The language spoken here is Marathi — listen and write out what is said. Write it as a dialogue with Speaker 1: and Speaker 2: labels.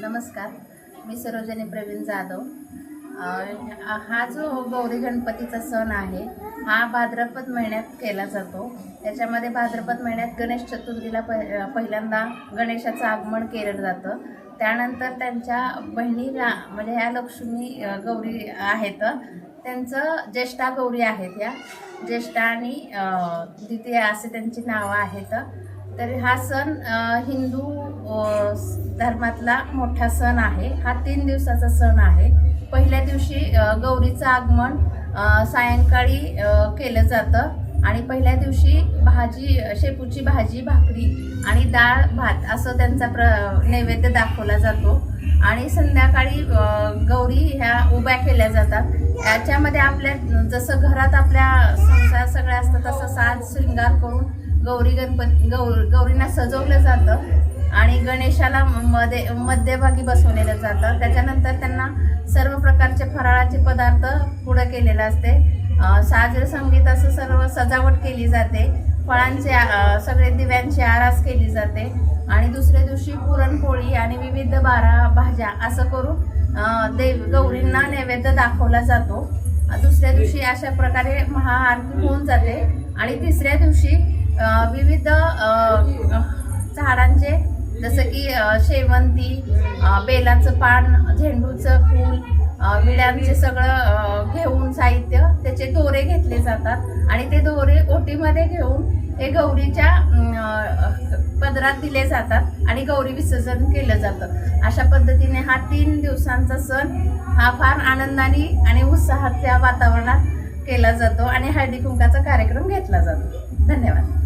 Speaker 1: नमस्कार. मी सरोजनी प्रवीण जाधव. हा जो गौरी गणपतीचा सण आहे हा भाद्रपद महिन्यात केला जातो. त्याच्यामध्ये भाद्रपद महिन्यात गणेश चतुर्थीला प पहिल्यांदा गणेशाचं आगमन केलं जातं. त्यानंतर त्यांच्या बहिणीला म्हणजे ह्या लक्ष्मी गौरी आहेत. त्यांचं ज्येष्ठा गौरी आहेत या ज्येष्ठा आणि अ, द्वितीया असे त्यांची नावं आहेत. तर हा सण हिंदू धर्मातला मोठा सण आहे. हा तीन दिवसाचा सण आहे. पहिल्या दिवशी गौरीचं आगमन सायंकाळी केलं जातं. आणि पहिल्या दिवशी भाजी शेपूची भाजी भाकरी आणि डाळ भात असं त्यांचा प्र नैवेद्य दाखवला जातो. आणि संध्याकाळी गौरी ह्या उभ्या केल्या जातात. याच्यामध्ये आपल्या जसं घरात आपल्या संसार सगळ्या असतात तसं साज शृंगार करून गौरी गणपती गौर गौरींना सजवलं जातं. आणि गणेशाला मध्ये मध्यभागी बसवलेलं जातं. त्याच्यानंतर त्यांना सर्व प्रकारचे फराळाचे पदार्थ पुढं केलेलं असते. अं, साजरं संगीत असं सर्व सजावट केली जाते. फळांचे सगळे दिव्यांची आरास केली जाते. आणि दुसऱ्या दिवशी पुरणपोळी आणि विविध बारा भाज्या असं करून देव गौरींना नैवेद्य दाखवला जातो. दुसऱ्या दिवशी अशा प्रकारे महाआरती होऊन जाते. आणि तिसऱ्या दिवशी विविध झाडांचे जसं की शेवंती बेलाचं पान झेंडूचं फूल विड्यांचे सगळं घेऊन साहित्य त्याचे दोरे घेतले जातात. आणि ते दोरे ओटीमध्ये घेऊन हे गौरीच्या पदरात दिले जातात आणि गौरी विसर्जन केलं जातं. अशा पद्धतीने हा तीन दिवसांचा सण हा फार आनंदाने आणि उत्साहाच्या वातावरणात केला जातो आणि हळदी कुंकाचा कार्यक्रम घेतला जातो. धन्यवाद.